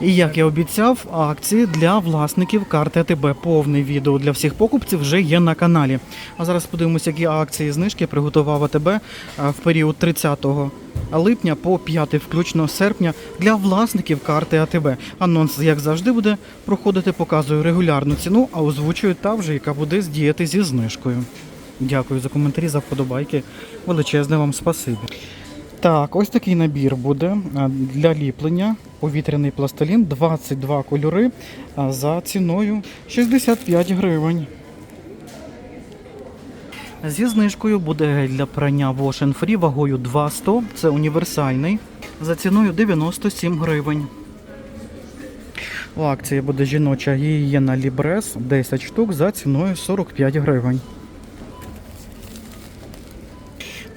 І як я обіцяв, акції для власників карти АТБ. Повне відео для всіх покупців вже є на каналі. А зараз подивимося, які акції знижки приготував АТБ в період 30 липня по 5 включно серпня для власників карти АТБ. Анонс, як завжди, буде проходити, показую регулярну ціну, а озвучую та вже, яка буде здіяти зі знижкою. Дякую за коментарі, за вподобайки. Величезне вам спасибі. Так, ось такий набір буде для ліплення. Повітряний пластилін, 22 кольори за ціною 65 гривень. Зі знижкою буде гель для прання Wash Free вагою 200. Це універсальний. За ціною 97 гривень. У акції буде жіноча гігієна Лібрес 10 штук за ціною 45 гривень.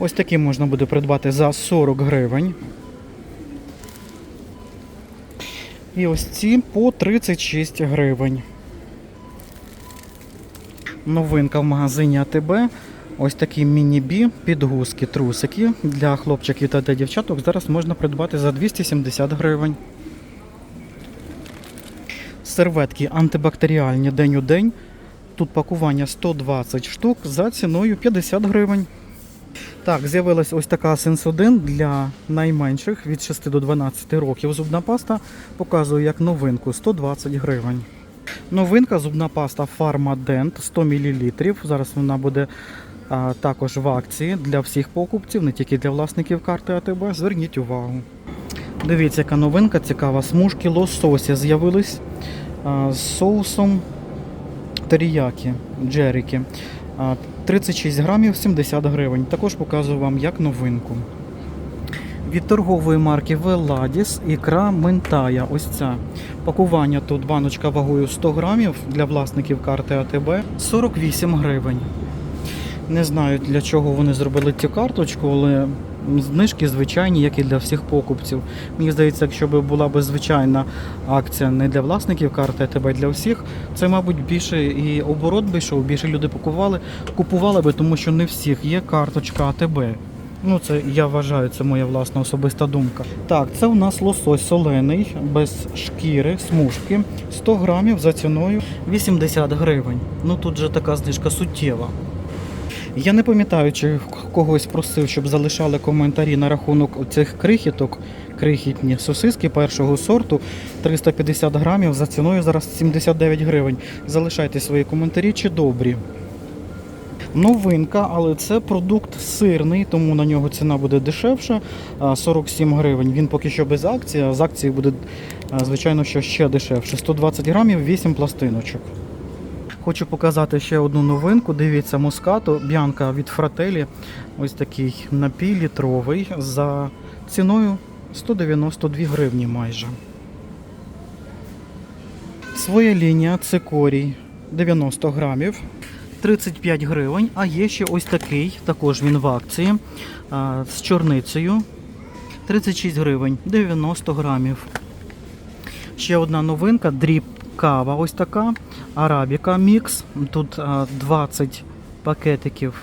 Ось такі можна буде придбати за 40 гривень. І ось ці по 36 гривень. Новинка в магазині АТБ. Ось такі міні-бі, підгузки, трусики для хлопчиків та для дівчаток зараз можна придбати за 270 гривень. Серветки антибактеріальні день у день. Тут пакування 120 штук за ціною 50 гривень. Так, з'явилась ось така Сенсодин для найменших від 6 до 12 років. Зубна паста показую як новинку 120 гривень. Новинка зубна паста Pharmadent 100 мл. Зараз вона буде а, також в акції для всіх покупців, не тільки для власників карти АТБ. Зверніть увагу. Дивіться, яка новинка цікава. Смужки лосося з'явились з соусом теріякі, джеріки. А, 36 грамів 70 гривень. Також показую вам як новинку. Від торгової марки Veladis ікра Ментая. Ось ця. Пакування тут баночка вагою 100 грамів для власників карти АТБ 48 гривень. Не знаю для чого вони зробили цю карточку, але знижки звичайні, як і для всіх покупців. Мені здається, якщо б була б звичайна акція не для власників карти АТБ, а для всіх, це, мабуть, більше і оборот би йшов, більше люди купували, купували би, тому що не всіх є карточка АТБ. Ну, це я вважаю, це моя власна особиста думка. Так, це у нас лосось солений, без шкіри, смужки, 100 грамів за ціною 80 гривень. Ну тут же така знижка суттєва. Я не пам'ятаю, чи когось просив, щоб залишали коментарі на рахунок цих крихіток, крихітні сосиски першого сорту 350 грамів за ціною зараз 79 гривень. Залишайте свої коментарі чи добрі. Новинка, але це продукт сирний, тому на нього ціна буде дешевша. 47 гривень. Він поки що без акції, а з акції буде, звичайно, що ще дешевше. 120 грамів, 8 пластиночок. Хочу показати ще одну новинку. Дивіться, мускату, б'янка від фрателі. Ось такий напій літровий за ціною 192 гривні майже. Своя лінія цикорій 90 грамів. 35 гривень, а є ще ось такий, також він в акції з чорницею. 36 гривень, 90 грамів. Ще одна новинка, дріб кава ось така, арабіка мікс. Тут 20 пакетиків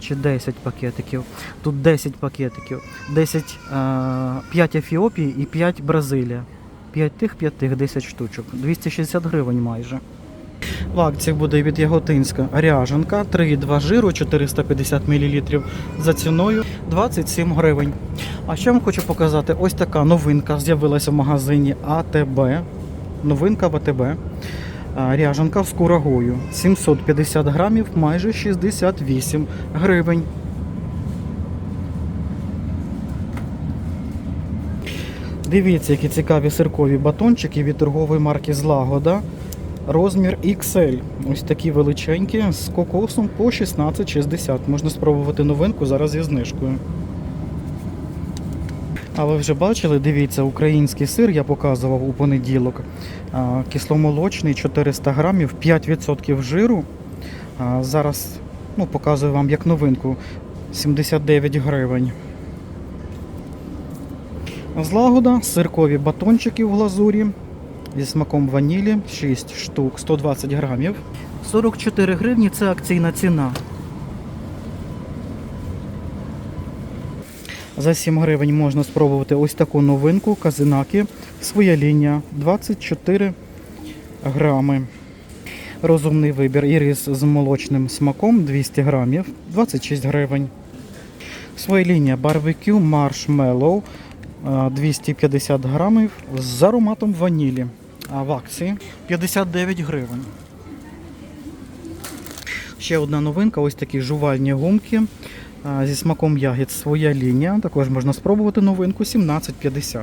чи 10 пакетиків. Тут 10 пакетиків. 10, 5 Ефіопії і 5 Бразилія. 5 тих, 5 тих, 10 штучок. 260 гривень майже. В акції буде від Яготинська ряженка, 3,2 жиру, 450 мл за ціною 27 гривень. А ще вам хочу показати, ось така новинка з'явилася в магазині АТБ. Новинка в АТБ. Ряженка з курагою. 750 грамів, майже 68 гривень. Дивіться, які цікаві сиркові батончики від торгової марки Злагода. Розмір XL. Ось такі величенькі з кокосом по 16,60. Можна спробувати новинку зараз зі знижкою. А ви вже бачили, дивіться, український сир я показував у понеділок. Кисломолочний 400 грамів, 5% жиру. Зараз ну, показую вам як новинку 79 гривень. Злагода, сиркові батончики в глазурі зі смаком ванілі 6 штук, 120 грамів. 44 гривні це акційна ціна. За 7 гривень можна спробувати ось таку новинку казинаки. Своя лінія 24 грами. Розумний вибір ірис з молочним смаком 200 грамів 26 гривень. Своя лінія барбекю маршмеллоу е, 250 грамів з ароматом ванілі. А в акції 59 гривень. Ще одна новинка, ось такі жувальні гумки зі смаком ягід. Своя лінія. Також можна спробувати новинку 17,50.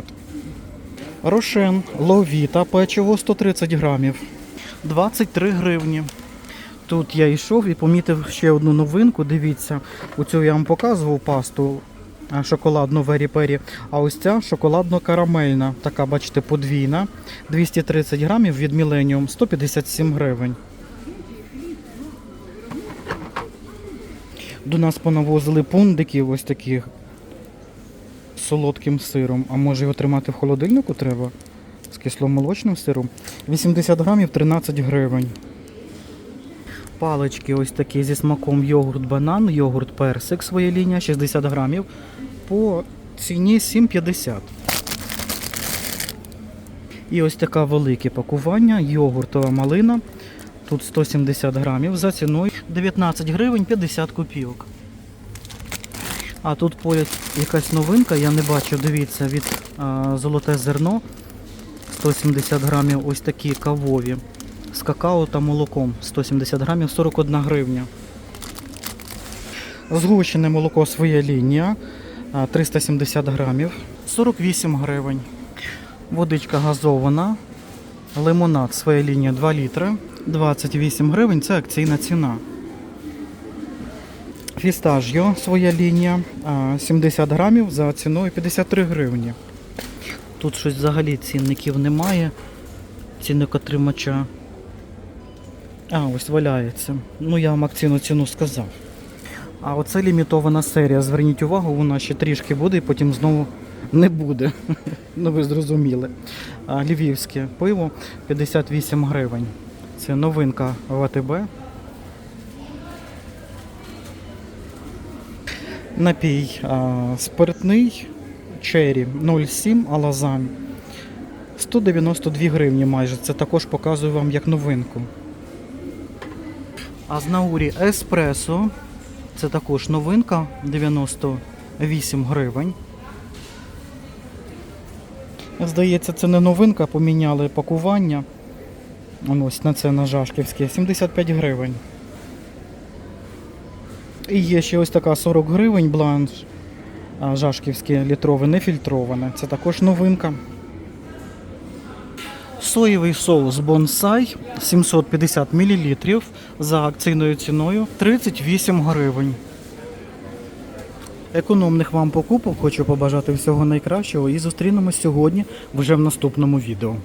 Рошен, ловіта, печиво 130 грамів. 23 гривні. Тут я йшов і помітив ще одну новинку. Дивіться, оцю я вам показував пасту шоколадну Вері Пері. А ось ця шоколадно-карамельна, така, бачите, подвійна. 230 грамів від Millennium, 157 гривень. До нас понавозили пундиків ось таких з солодким сиром. А може його тримати в холодильнику треба? З кисломолочним сиром. 80 грамів 13 гривень. Палички ось такі зі смаком йогурт банан, йогурт персик, своя лінія 60 грамів. По ціні 7,50. І ось таке велике пакування, йогуртова малина. Тут 170 грамів за ціною 19 гривень 50 копійок. А тут поряд якась новинка, я не бачу, дивіться, від а, золоте зерно 170 грамів, ось такі кавові. З какао та молоком 170 грамів 41 гривня. Згущене молоко своя лінія 370 грамів 48 гривень. Водичка газована. Лимонад своя лінія 2 літри. 28 гривень це акційна ціна. Фістажйо своя лінія 70 грамів за ціною 53 гривні. Тут щось взагалі цінників немає. Цінникотримача. А, ось валяється. Ну я вам акційну ціну сказав. А оце лімітована серія. Зверніть увагу, вона ще трішки буде і потім знову не буде. ну ви зрозуміли. А, львівське пиво 58 гривень. Це новинка ВТБ. Напій спиртний Черрі 0,7 Алазан. 192 гривні майже. Це також показую вам як новинку. А з Наурі Еспресо. Це також новинка 98 гривень. Здається, це не новинка, поміняли пакування. Ось на це на Жашківське 75 гривень. І є ще ось така 40 гривень бланш. Жашківське літрове, нефільтроване. Це також новинка. Соєвий соус бонсай 750 мл за акційною ціною 38 гривень. Економних вам покупок хочу побажати всього найкращого і зустрінемось сьогодні вже в наступному відео.